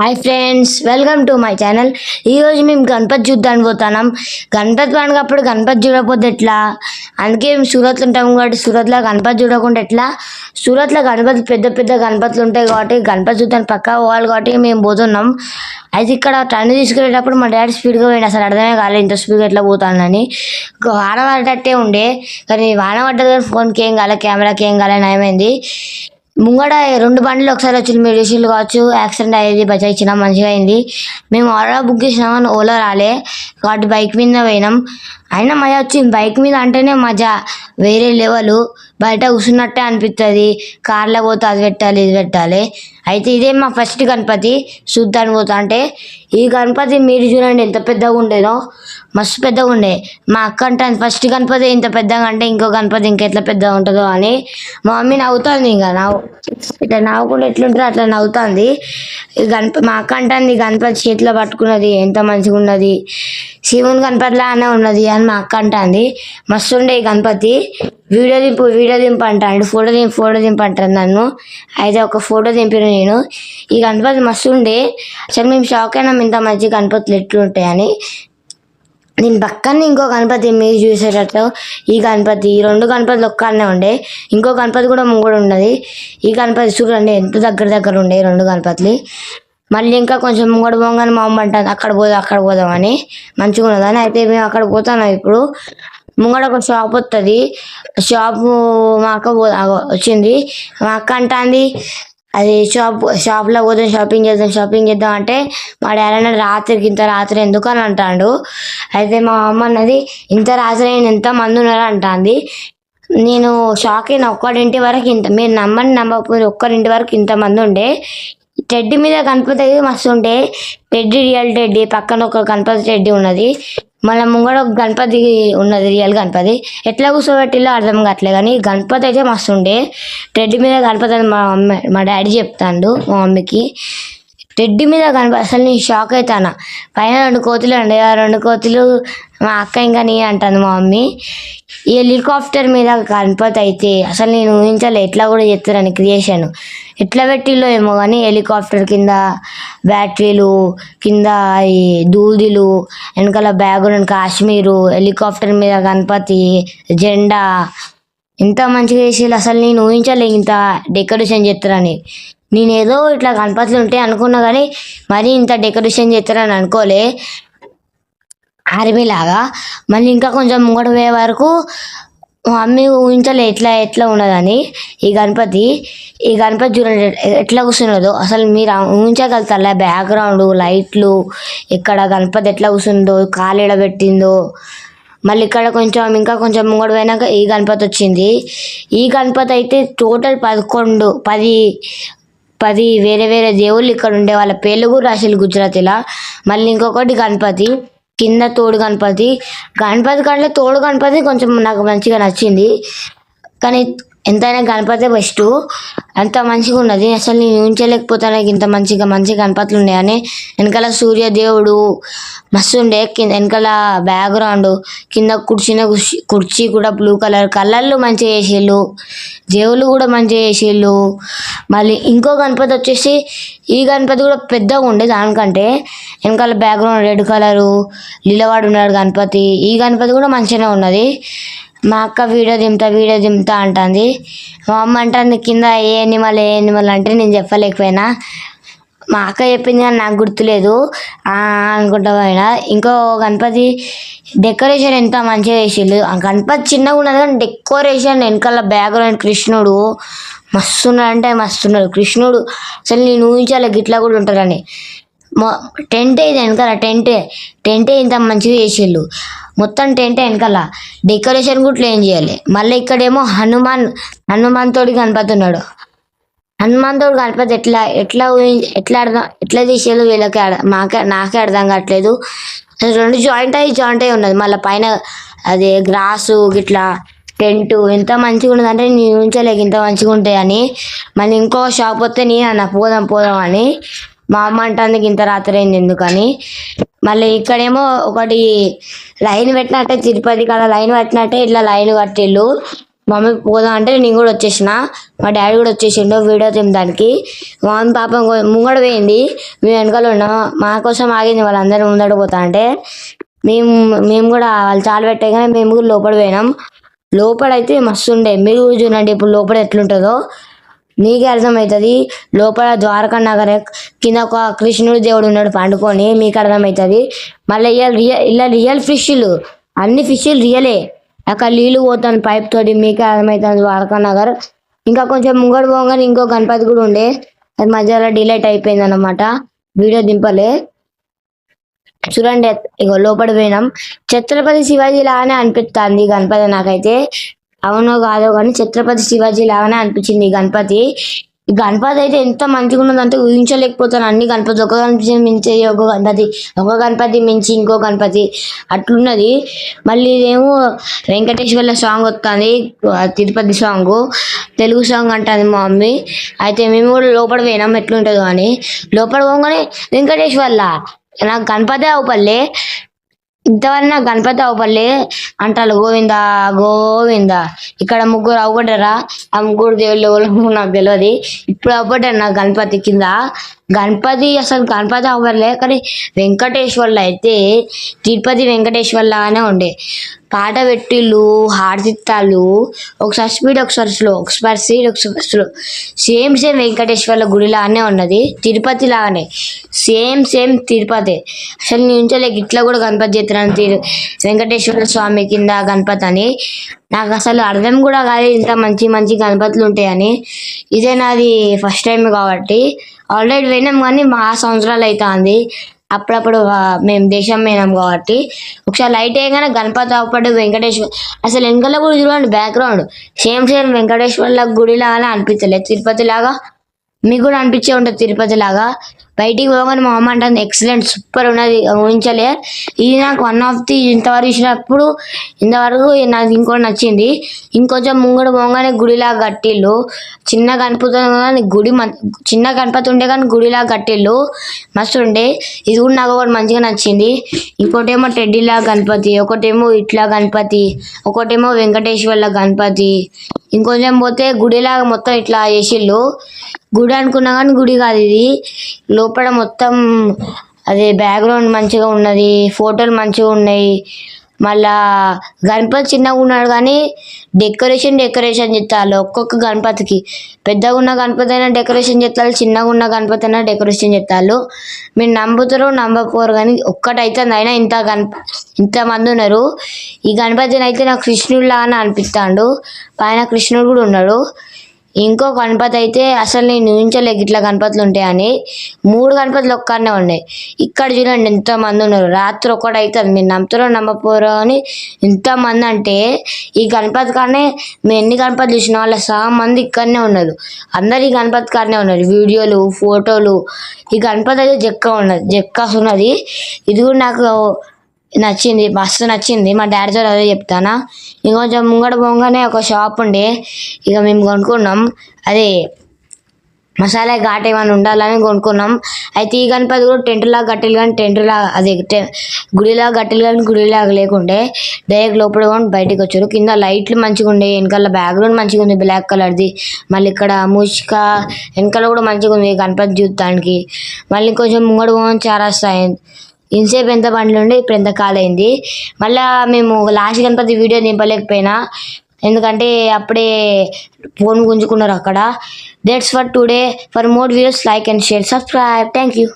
Hi friends welcome to my channel. ఈరోజు మేము గణపతి చూద్దానికి పోతున్నాం. గణపతి పండుగ అప్పుడు గణపతి చూడకపోతే ఎట్లా? అందుకే మేము సూరత్లో ఉంటాం కాబట్టి సూరత్లో గణపతి చూడకుండా ఎట్లా? సూరత్లో గణపతి పెద్ద పెద్ద గణపతులు ఉంటాయి కాబట్టి గణపతి చూద్దాన్ని పక్కా పోవాలి కాబట్టి మేము పోతున్నాం. అయితే ఇక్కడ టన్ను తీసుకునేటప్పుడు మా డాడీ స్పీడ్గా పోయింది అసలు అర్థమే కాలేదు ఇంత స్పీడ్గా ఎట్లా పోతానని. వాన పడ్డట్టే ఉండే కానీ వాన పడ్డది కానీ ఫోన్కి ఏం కాలే కెమెరాకి ఏం కాలే నయమైంది ముంగడ రెండు బండ్లు ఒకసారి వచ్చి మీరు కావచ్చు. యాక్సిడెంట్ అయ్యేది బచాయించిన మంచిగా అయింది. మేము ఆర్డర్ బుక్ చేసినాం కానీ ఓలా రాలే. కాబట్టి బైక్ మీద పోయినాం. అయినా మజా వచ్చింది బైక్ మీద అంటేనే మజా. వేరే లెవెల్. బయట కూర్చున్నట్టే అనిపిస్తుంది కార్లో పోతే అది పెట్టాలి ఇది పెట్టాలి. అయితే ఇదే మా ఫస్ట్ గణపతి. చూద్దానికి పోతా. అంటే ఈ గణపతి మీరు చూడండి ఎంత పెద్దగా ఉండేదో మస్తు పెద్దగా ఉండే. మా అక్క అంటే ఫస్ట్ గణపతి ఇంత పెద్దగా అంటే ఇంకో గణపతి ఇంకెట్లా పెద్దగా ఉంటుందో అని మా మమ్మీ నవ్వుతుంది ఇంకా. నవ్వు ఇట్లా నవ్వుకుంటే ఎట్లుంటారో అట్లా నవ్వుతుంది. ఈ గణప మా అక్క అంటే గణపతి చేతిలో పట్టుకున్నది ఎంత మంచిగా ఉన్నది శివుని గణపతిలానే ఉన్నది. అని మా అక్క అంటుంది. మస్తు ఉండే ఈ గణపతి. వీడియో దింపు వీడియో దింపు అంటాడు. ఫోటో దింపు ఫోటో దింపు అంటాను నన్ను. అయితే ఒక ఫోటో దింపిన నేను. ఈ గణపతి మస్తు ఉండే అసలు మేము షాక్ అయినాం ఇంత మంచి గణపతులు ఎట్లుంటాయని. నేను పక్కన ఇంకో గణపతి మీరు చూసేటట్టు ఈ గణపతి ఈ రెండు గణపతులు ఒక్కనే ఉండే. ఇంకో గణపతి కూడా ముంగడు ఉన్నది. ఈ గణపతి చూడండి ఎంత దగ్గర దగ్గర ఉండే రెండు గణపతులు. మళ్ళీ ఇంకా కొంచెం ముంగడు పోగానే మా అమ్మ అంటుంది అక్కడ పోదాం అక్కడ పోదామని మంచిగా ఉన్నదని అయితే మేము అక్కడ పోతాను ఇప్పుడు. ముంగడ ఒక షాప్ వస్తుంది షాపు మా అక్క వచ్చింది. మా అక్క అంటుంది అది షాప్ షాప్లో పోదాం షాపింగ్ చేద్దాం షాపింగ్ చేద్దాం అంటే మా డాడీ అన్నాడు రాత్రికి ఇంత రాత్రి ఎందుకు అని అంటాడు. అయితే మా అమ్మ అన్నది ఇంత రాత్రి అయిన ఎంత మంది ఉన్నారు అంటుంది. నేను షాక్ అయిన ఒక్కడింటి వరకు ఇంత మీరు నమ్మని నమ్మకపోతే ఒక్కరింటి వరకు ఇంతమంది ఉండే. టెడ్డి మీద గణపతి అయితే మస్తు ఉంటే టెడ్డి రియల్ టెడ్డి పక్కన ఒక గణపతి టెడ్డి ఉన్నది. మళ్ళీ ముంగడ ఒక గణపతి ఉన్నది రియల్ గణపతి. ఎట్లా కూర్చోబెట్టిలో అర్థం కావట్లే కానీ గణపతి అయితే మస్తు ఉండే టెడ్డి మీద గణపతి అని మా మమ్మీ మా డాడీ చెప్తాడు మా మమ్మీకి. టెడ్డి మీద గణపతి అసలు నేను షాక్ అవుతాను పైన రెండు కోతులు ఉండే ఆ రెండు కోతులు మా అక్క ఇంకా నీ అంటాను మా మమ్మీ. ఈ హెలికాప్టర్ మీద గణపతి అయితే అసలు నేను ఊహించాలి ఎట్లా కూడా చెప్తారని క్రియేషన్ ఎట్లా పెట్టిలో ఏమో కానీ హెలికాప్టర్ కింద బ్యాటరీలు కింద ఈ దూదిలు వెనకాల బ్యాక్గ్రౌండ్ కాశ్మీరు హెలికాప్టర్ మీద గణపతి జెండా. ఎంత మంచిగా చేసేది అసలు నేను ఊహించలే ఇంత డెకరేషన్ చేస్తారని. నేనేదో ఇట్లా గణపతులు ఉంటాయి అనుకున్నా కానీ మరీ ఇంత డెకరేషన్ చేస్తారని అనుకోలే. ఆర్మీ లాగా మళ్ళీ ఇంకా కొంచెం ముంగడు పోయే వరకు మా మమ్మీ ఊహించలే ఎట్లా ఎట్లా ఉండదని ఈ గణపతి ఈ గణపతి చూడండి ఎట్లా కూర్చున్నదో. అసలు మీరు ఊహించగలుగుతారా? బ్యాక్గ్రౌండ్ లైట్లు ఇక్కడ గణపతి ఎట్లా కూర్చుందో కాలు ఎడబెట్టిందో మళ్ళీ ఇక్కడ కొంచెం ఇంకా కొంచెం ముంగడు పోయినాక ఈ గణపతి వచ్చింది. ఈ గణపతి అయితే టోటల్ పదకొండు పది పది వేరే వేరే దేవుళ్ళు ఇక్కడ ఉండే వాళ్ళ పేర్లు కూడా రాసిలు గుజరాతీలో. మళ్ళీ ఇంకొకటి గణపతి. కింద తోడు గణపతి. గణపతి కంటే తోడు గణపతి కొంచెం నాకు మంచిగా నచ్చింది. కానీ ఎంతైనా గణపతి బెస్ట్. అంత మంచిగా ఉన్నది. అసలు నేను ఊహించలేకపోతాను ఇంత మంచిగా మంచి గణపతులు ఉన్నాయని. వెనకాల సూర్యదేవుడు మస్తు ఉండే. కింద వెనకాల బ్యాక్గ్రౌండ్ కింద కుర్చీన కుర్చీ- కుర్చీ కూడా బ్లూ కలర్. కలర్లు మంచిగా వేసేళ్ళు దేవుళ్ళు కూడా మంచిగా వేసేళ్ళు మళ్ళీ ఇంకో గణపతి వచ్చేసి ఈ గణపతి కూడా పెద్దగా ఉండే దానికంటే. వెనకాల బ్యాక్గ్రౌండ్ రెడ్ కలరు లీలవాడు ఉన్నాడు గణపతి. ఈ గణపతి కూడా మంచిగానే ఉన్నది. మా అక్క వీడియో దింపుతా వీడియో దింపుతా అంటుంది. మా అమ్మ అంటుంది కింద ఏ ఎనిమల్ ఏ ఎనిమల్? అంటే నేను చెప్పలేకపోయినా. మా అక్క చెప్పింది కానీ నాకు గుర్తులేదు. అనుకుంటా పోయినా. ఇంకో గణపతి డెకరేషన్ ఎంత మంచిగా వేసిండు ఆ గణపతి చిన్నగా ఉన్నది కానీ డెకరేషన్ వెనకాల బ్యాక్గ్రౌండ్ కృష్ణుడు. మస్తున్నాడు అంటే మస్తున్నాడు కృష్ణుడు అసలు నేను ఊహించాలి గిట్లా కూడా ఉంటాడని టెంట్ ఇది వెనకాల టెంటే టెంటే ఇంత మంచిగా చేసిళ్ళు. మొత్తం టెంట్ వెనకాల. డెకరేషన్ కూడా ఏం చేయాలి. మళ్ళీ ఇక్కడేమో హనుమాన్ హనుమాన్ తోడి గణపతి ఉన్నాడు హనుమాన్ తోడు గణపతి ఎట్లా ఎట్లా ఎట్లా అర్థం ఎట్లా తీసేయాలో వీళ్ళకి మాకే నాకే అర్థం కావట్లేదు. రెండు జాయింట్ అయ్యి జాయింట్ అయ్యి ఉన్నది. మళ్ళీ పైన అది గ్రాసు గిట్లా టెంట్ ఎంత మంచిగా ఉన్నది అంటే నేను ఊహించలేక ఇంత మంచిగా ఉంటాయని. మళ్ళీ ఇంకో షాప్ వస్తే నేను అన్న పోదాం పోదాం అని. మా అమ్మ అంటుంది ఇంత రాత్రి అయింది ఎందుకని? మళ్ళీ ఇక్కడేమో ఒకటి లైన్ పెట్టినట్టే తిరుపతి కాడ లైన్ పెట్టినట్టే ఇట్లా లైన్ కట్టిళ్ళు. మమ్మీ పోదాం అంటే నేను కూడా వచ్చేసిన. మా డాడీ కూడా వచ్చేసిండు వీడియో తినడానికి. మా మమ్మీ పాపం ముంగడ పోయింది. మేము వెనకాల ఉన్నాం. మా కోసం ఆగింది వాళ్ళందరూ ముందడ పోతా అంటే. మేము మేము కూడా వాళ్ళు చాలు పెట్టగానే మేము కూడా లోపల పోయినాం. లోపల అయితే మస్తు ఉండే. మీరు కూడా చూడండి ఇప్పుడు లోపల ఎట్లుంటుందో. మీకే అర్థమవుతుంది లోపల ద్వారకా నగర్ కింద ఒక కృష్ణుడు దేవుడు ఉన్నాడు పండుకొని మీకు అర్థమవుతుంది మళ్ళీ రియల్ ఇలా రియల్ ఫిష్లు అన్ని ఫిష్లు రియలే. అక్కడ నీళ్ళు పోతాను పైప్ తోటి మీకే అర్థమవుతుంది ద్వారకా నగర్. ఇంకా కొంచెం ముంగడు పోగానే ఇంకో గణపతి కూడా ఉండే. అది మధ్యలో డిలేట్ అయిపోయింది అనమాట వీడియో దింపలే. చూడండి ఇగో లోపల పోయినాం. ఛత్రపతి శివాజీ లాగానే అనిపిస్తుంది ఈ గణపతి నాకైతే. అవునో కాదో కానీ ఛత్రపతి శివాజీ లాగానే అనిపించింది ఈ గణపతి. గణపతి అయితే ఎంత మంచిగా ఉన్నదంటే ఊహించలేకపోతాను. అన్ని గణపతి ఒక గణపతి మించి ఒక గణపతి ఒక గణపతి మించి ఇంకో గణపతి అట్లున్నది. మళ్ళీ ఇదేమో వెంకటేశ్వర్ల సాంగ్ వస్తుంది తిరుపతి సాంగ్ తెలుగు సాంగ్ అంటుంది మా మమ్మీ. అయితే మేము కూడా లోపల పోయినాం ఎట్లుంటుందో అని. లోపల పోగానే వెంకటేశ్వర్ల నాకు గణపతి అవుపల్లే ఇంతవరకు నాకు గణపతి అవ్వలే అంటారు గోవింద గోవింద. ఇక్కడ ముగ్గురు అవ్వబడ్డారా ఆ ముగ్గురు దేవుళ్ళు ఎవరు నాకు తెలియదు ఇప్పుడు అవ్వబడ్డారు నాకు గణపతి కింద. గణపతి అసలు గణపతి అవ్వలే కానీ వెంకటేశ్వర్లు అయితే తిరుపతి వెంకటేశ్వర్ల లాగానే ఉండే. పాట పెట్టిళ్ళు హార్దిత్తాలు ఒకసారి స్పీడ్ ఒకసారి స్లో ఒకసారి స్పీడ్ ఒకసారి స్లో సేమ్ సేమ్ వెంకటేశ్వర్ల గుడి లాగానే ఉన్నది తిరుపతి లాగానే సేమ్ సేమ్ తిరుపతి. అసలు నేను ఉంచలేక ఇట్లా కూడా గణపతి చేస్తున్నాను తిరు వెంకటేశ్వర స్వామి కింద గణపతి అని. నాకు అసలు అర్థం కూడా కాదు ఇంత మంచి మంచి గణపతులు ఉంటాయని. ఇదే నాది ఫస్ట్ టైం కాబట్టి. ఆల్రెడీ పోయినాం కానీ మా సంవత్సరాలు అవుతుంది అప్పుడప్పుడు మేము దేశం పోయినాం కాబట్టి. ఒకసారి లైట్ వేయగానే గణపతి అప్పటి వెంకటేశ్వర అసలు వెనకాల కూడా చూడండి బ్యాక్గ్రౌండ్ సేమ్ సేమ్ వెంకటేశ్వర్ల గుడి లాగా అనిపించలేదు తిరుపతి లాగా మీకు కూడా అనిపించే ఉంటుంది తిరుపతి లాగా బయటికి పోగానే మా అమ్మ అంటుంది ఎక్సలెంట్ సూపర్ ఉన్నది ఊహించలే. ఇది నాకు వన్ ఆఫ్ ది ఇంతవరకు ఇచ్చినప్పుడు ఇంతవరకు నాకు ఇంకోటి నచ్చింది. ఇంకొంచెం ముంగడు పోగానే గుడిలాగా కట్టిళ్ళు చిన్న గణపతి కానీ గుడి చిన్న గణపతి ఉండే కానీ గుడిలాగా కట్టిళ్ళు మస్తు ఉండే. ఇది కూడా నాకు ఒకటి మంచిగా నచ్చింది. ఇంకోటేమో టెడ్డీలా గణపతి ఒకటేమో ఇట్లా గణపతి ఒకటేమో వెంకటేశ్వర్ల గణపతి. ఇంకొంచెం పోతే గుడిలాగా మొత్తం ఇట్లా చేసిళ్ళు గుడి అనుకున్నా కానీ గుడి కాదు ఇది. లోపల మొత్తం అది బ్యాక్గ్రౌండ్ మంచిగా ఉన్నది ఫోటోలు మంచిగా ఉన్నాయి. మళ్ళా గణపతి చిన్నగా ఉన్నాడు కానీ డెకరేషన్ డెకరేషన్ చేస్తారు ఒక్కొక్క గణపతికి. పెద్దగా ఉన్న గణపతి అయినా డెకరేషన్ చేస్తారు చిన్నగా ఉన్న గణపతి అయినా డెకరేషన్ చేస్తారు మీరు నమ్ముతారో నమ్మకపోరు కానీ ఒక్కటైతే అయినా ఇంత గణప ఇంతమంది ఉన్నారు. ఈ గణపతిని అయితే నాకు కృష్ణుడిలా అని అనిపిస్తాడు పైన కృష్ణుడు కూడా ఉన్నాడు. ఇంకో గణపతి అయితే అసలు నేను ఊహించలేక ఇట్లా గణపతులు ఉంటాయని. మూడు గణపతులు ఒక్కనే ఉన్నాయి. ఇక్కడ చూడండి ఎంతమంది ఉన్నారు. రాత్రి ఒక్కటి అవుతుంది. మీరు నమ్ముతారో నమ్మపోరో అని ఎంతమంది అంటే ఈ గణపతి కాడనే మేము ఎన్ని గణపతి చూసిన వాళ్ళ సహా మంది ఇక్కడనే ఉన్నారు. అందరు ఈ గణపతి కాడనే ఉన్నారు. వీడియోలు ఫోటోలు. ఈ గణపతి అయితే జక్క ఉన్నది. జక్క ఉన్నది. ఇది కూడా నాకు నచ్చింది మస్తు నచ్చింది. మా డాడీతో అదే చెప్తానా? ఇంకొంచెం ముంగడ పోగానే ఒక షాప్ ఉండే ఇక మేము కొనుక్కున్నాం. అదే మసాలా ఘాట్ ఏమైనా ఉండాలని కొనుక్కున్నాం. అయితే ఈ గణపతి కూడా టెంట్ గట్టెలు కానీ టెంట్ అది అదే గుడిలా గట్టెలు కానీ గుడిలాగా లేకుండే డైరెక్ట్ లోపల కొని బయటకు వచ్చారు. కింద లైట్లు మంచిగా ఉండే వెనకాల బ్యాక్గ్రౌండ్ మంచిగా ఉంది బ్లాక్ కలర్ది. మళ్ళీ ఇక్కడ మూసిక వెనకాల కూడా మంచిగా ఉంది గణపతి చూడటానికి. మళ్ళీ కొంచెం ముంగడు పోవడం చాలా వస్తాయి ఇంతసేపు ఎంత బండ్లు ఉండే ఇప్పుడు ఎంత కాలైంది. మళ్ళా మేము లాస్ట్ గణపతి వీడియో నింపలేకపోయినా. ఎందుకంటే అప్పుడే ఫోన్ గుంజుకున్నారు అక్కడ. That's for today for more videos like and share subscribe thank you